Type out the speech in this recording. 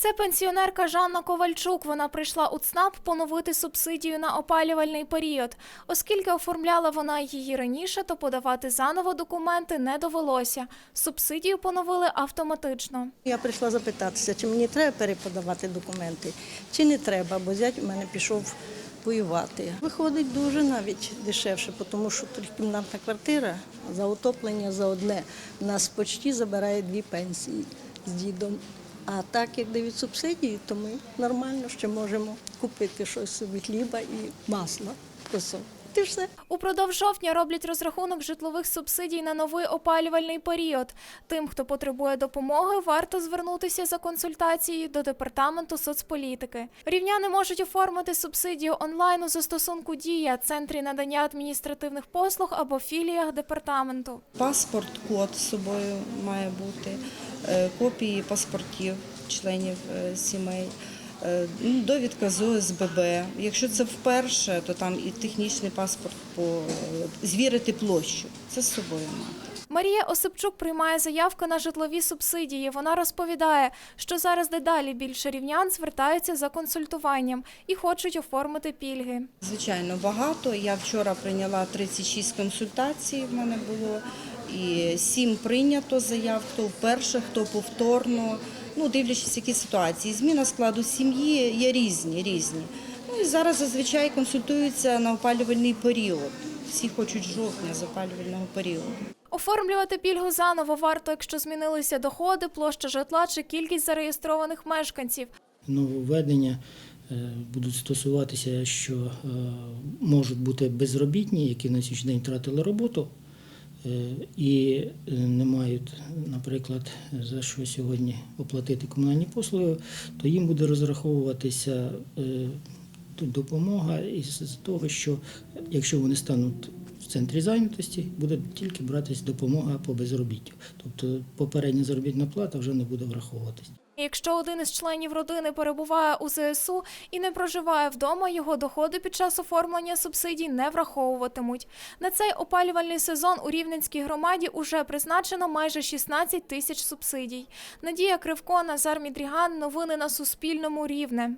Це пенсіонерка Жанна Ковальчук. Вона прийшла у ЦНАП поновити субсидію на опалювальний період. Оскільки оформляла вона її раніше, то подавати заново документи не довелося. Субсидію поновили автоматично. Я прийшла запитатися, чи мені треба переподавати документи, чи не треба, бо зять у мене пішов воювати. Виходить дуже навіть дешевше, тому що трикімнатна квартира за отоплення за одне нас почти забирає дві пенсії з дідом. А так як дають субсидії, то ми нормально ще можемо купити щось собі хліба і масло. Просто. Ти. Упродовж жовтня роблять розрахунок житлових субсидій на новий опалювальний період. Тим, хто потребує допомоги, варто звернутися за консультацією до департаменту соцполітики. Рівняни можуть оформити субсидію онлайн у застосунку Дія, центрі надання адміністративних послуг або філіях департаменту. Паспорт, код з собою має бути, е, копії паспортів членів е, сімей, довідка з ОСББ. Якщо це вперше, то там і технічний паспорт по е, звірити площу. Це з собою мати. Марія Осипчук приймає заявку на житлові субсидії. Вона розповідає, що зараз дедалі більше рівнян звертаються за консультуванням і хочуть оформити пільги. Звичайно, багато. Я вчора прийняла 36 консультацій. В мене було і 7 прийнято заяв, хто вперше, хто повторно. Ну, дивлячись, які ситуації. Зміна складу сім'ї є різні, різні. Ну і зараз зазвичай консультуються на опалювальний період. Всі хочуть жовтня з опалювального періоду. Оформлювати пільгу заново варто, якщо змінилися доходи, площа житла чи кількість зареєстрованих мешканців. Нововведення е, будуть стосуватися, що е, можуть бути безробітні, які на сьогоднішній день втратили роботу і е, не мають, наприклад, за що сьогодні оплатити комунальні послуги, то їм буде розраховуватися е, допомога із того, що якщо вони стануть в центрі зайнятості, буде тільки братись допомога по безробіттю. Тобто попередня заробітна плата вже не буде враховуватись. Якщо один із членів родини перебуває у ЗСУ і не проживає вдома, його доходи під час оформлення субсидій не враховуватимуть. На цей опалювальний сезон у Рівненській громаді уже призначено майже 16 тисяч субсидій. Надія Кривко, Назар Мідріган. Новини на Суспільному. Рівне.